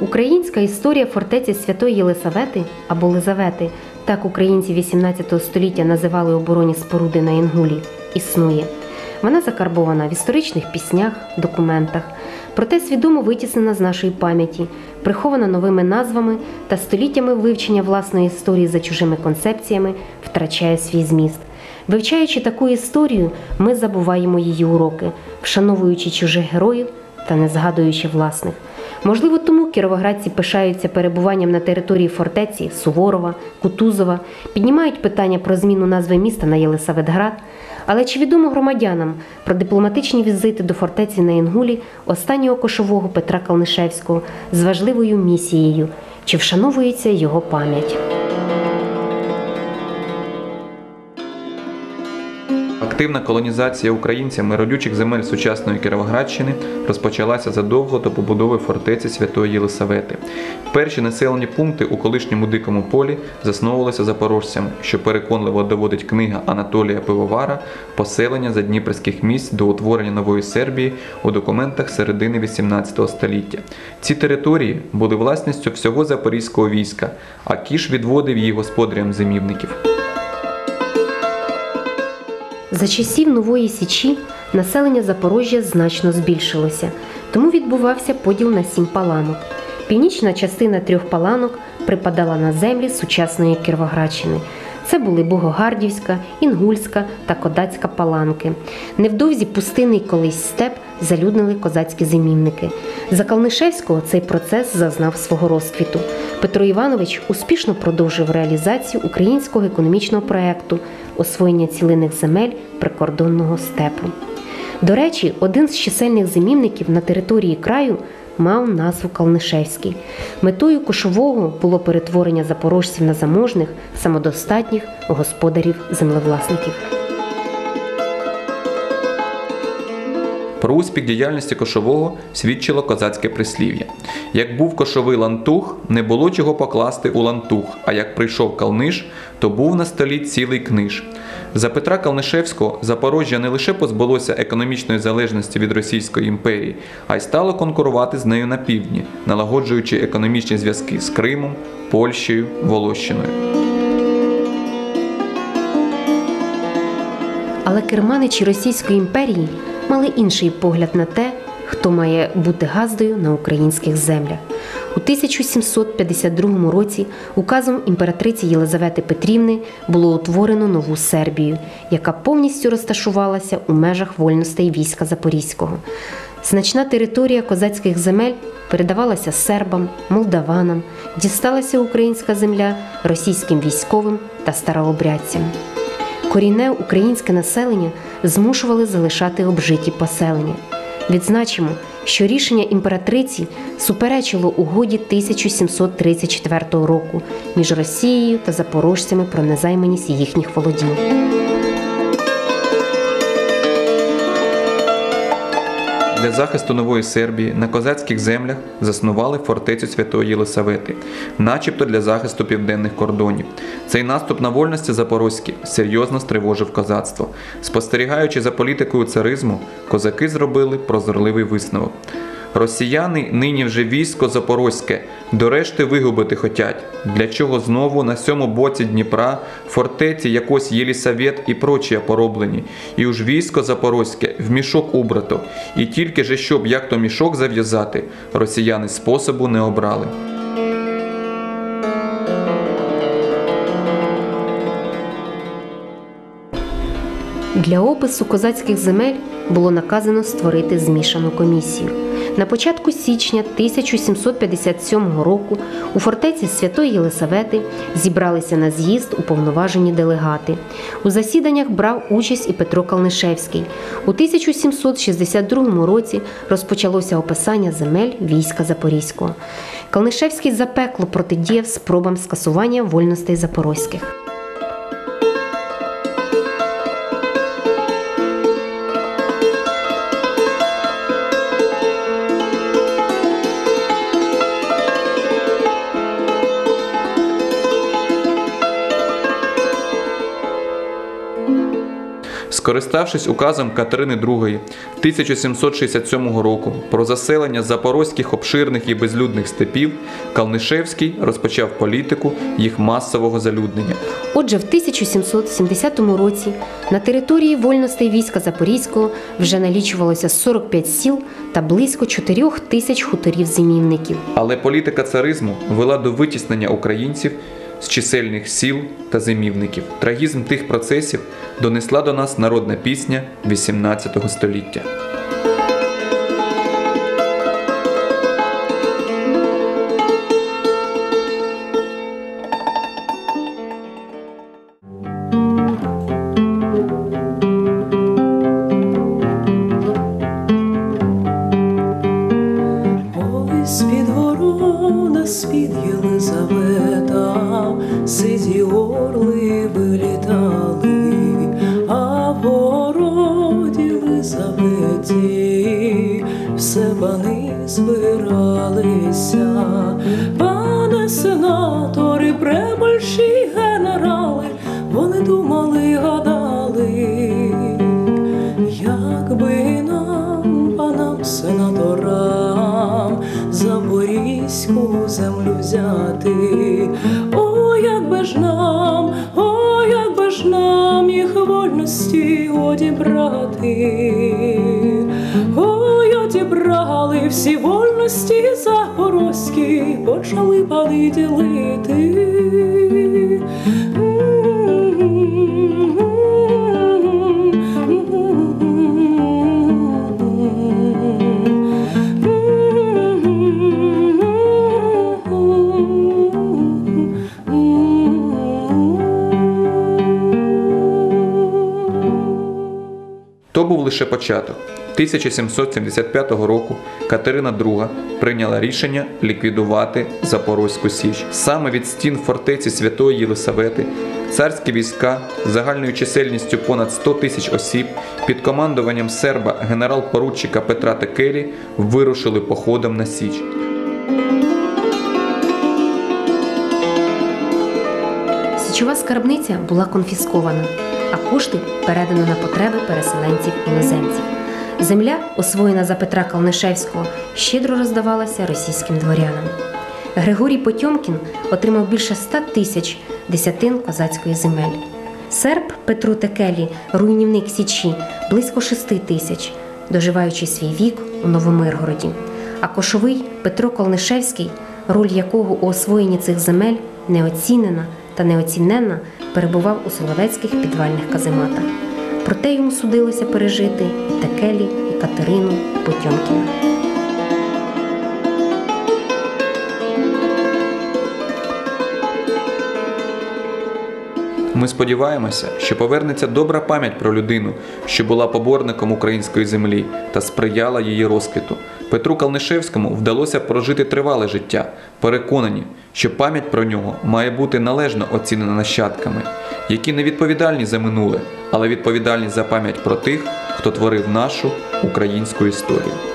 Українська історія фортеці Святої Єлисавети або Лизавети, так українці 18 століття називали оборонні споруди на Інгулі, існує. Вона закарбована в історичних піснях, документах, проте свідомо витіснена з нашої пам'яті, прихована новими назвами та століттями вивчення власної історії за чужими концепціями втрачає свій зміст. Вивчаючи таку історію, ми забуваємо її уроки, вшановуючи чужих героїв та не згадуючи власних. Можливо, тому кіровоградці пишаються перебуванням на території фортеці Суворова, Кутузова, піднімають питання про зміну назви міста на Єлисаветград. Але чи відомо громадянам про дипломатичні візити до фортеці на Інгулі останнього кошового Петра Калнишевського з важливою місією? Чи вшановується його пам'ять? Активна колонізація українцями родючих земель сучасної Кіровоградщини розпочалася задовго до побудови фортеці Святої Єлисавети. Перші населені пункти у колишньому дикому полі засновувалися запорожцями, що переконливо доводить книга Анатолія Пивовара Поселення задніпрських місць до утворення нової Сербії у документах середини 18 століття. Ці території були власністю всього запорізького війська, а кіш відводив її господарям зимівників. За часів Нової Січі населення Запорожжя значно збільшилося, тому відбувався поділ на сім паланок. Північна частина трьох паланок припадала на землі сучасної Кіровоградщини. Це були Богогардівська, Інгульська та Кодацька паланки. Невдовзі пустинний колись степ залюднили козацькі зимівники. За Калнишевського цей процес зазнав свого розквіту. Петро Іванович успішно продовжив реалізацію українського економічного проекту освоєння цілинних земель прикордонного степу. До речі, один з чисельних зимівників на території краю мав назву Калнишевський. Метою кошового було перетворення запорожців на заможних, самодостатніх господарів-землевласників. Про успіх діяльності кошового свідчило козацьке прислів'я. Як був кошовий лантух, не було чого покласти у лантух, а як прийшов калниш, то був на столі цілий книж. За Петра Калнишевського Запорожжя не лише позбулося економічної залежності від Російської імперії, а й стало конкурувати з нею на півдні, налагоджуючи економічні зв'язки з Кримом, Польщею, Волощиною. Але керманичі Російської імперії мали інший погляд на те, хто має бути газдою на українських землях. У 1752 році указом імператриці Єлизавети Петрівни було утворено нову Сербію, яка повністю розташувалася у межах вольностей війська Запорізького. Значна територія козацьких земель передавалася сербам, молдаванам, дісталася українська земля російським військовим та старообрядцям. Корінне українське населення змушували залишати обжиті поселення. Відзначимо, що рішення імператриці суперечило угоді 1734 року між Росією та запорожцями про незайманість їхніх володінь. Для захисту нової Сербії на козацьких землях заснували фортецю Святої Єлисавети, начебто для захисту південних кордонів. Цей наступ на вольності запорозькі серйозно стривожив козацтво. Спостерігаючи за політикою царизму, козаки зробили прозорливий висновок. Росіяни нині вже військо запорозьке, до решти вигубити хотять. Для чого знову на сьому боці Дніпра, фортеці якось Єлісавет і прочі пороблені, і уж військо запорозьке в мішок убрато, і тільки же щоб як то мішок зав'язати, росіяни способу не обрали. Для опису козацьких земель було наказано створити змішану комісію. На початку січня 1757 року у фортеці Святої Єлисавети зібралися на з'їзд уповноважені делегати. У засіданнях брав участь і Петро Калнишевський. У 1762 році розпочалося описання земель війська Запорізького. Калнишевський запекло протидіяв спробам скасування вольностей запорозьких. Скориставшись указом Катерини II 1767 року про заселення запорозьких обширних і безлюдних степів, Калнишевський розпочав політику їх масового залюднення. Отже, в 1770 році на території вольностей війська Запорізького вже налічувалося 45 сіл та близько 4 тисяч хуторів зимівників. Але політика царизму вела до витіснення українців з чисельних сіл та зимівників. Трагізм тих процесів донесла до нас народна пісня XVIII століття. Орли вилітали, а в городі Єлизаветі все пани збиралися, пане сенатори, пребольші генерали, вони думали, гадали, якби нам, панам сенаторам, Запорізьку землю взяти, вольності одібрати, ой, одібрали всі вольності запорозькі, почали палити. Лише початок. 1775 року Катерина II прийняла рішення ліквідувати Запорозьку Січ. Саме від стін фортеці Святої Єлисавети царські війська загальною чисельністю понад 100 тисяч осіб під командуванням серба генерал-поручика Петра Текелі вирушили походом на Січ. Січова скарбниця була конфіскована, а кошти передано на потреби переселенців іноземців. Земля, освоєна за Петра Калнишевського, щедро роздавалася російським дворянам. Григорій Потьомкін отримав більше 100 тисяч десятин козацької земель. Серб Петро Текелі, руйнівник Січі, близько 6 тисяч, доживаючи свій вік у Новомиргороді. А кошовий Петро Колнишевський, роль якого у освоєнні цих земель неоцінена та неоціненна, перебував у соловецьких підвальних казематах. Проте йому судилося пережити і Текелі, і Катерину Потьомкіна. Ми сподіваємося, що повернеться добра пам'ять про людину, що була поборником української землі та сприяла її розквіту. Петру Калнишевському вдалося прожити тривале життя, переконані, що пам'ять про нього має бути належно оцінена нащадками, які не відповідальні за минуле, але відповідальні за пам'ять про тих, хто творив нашу українську історію.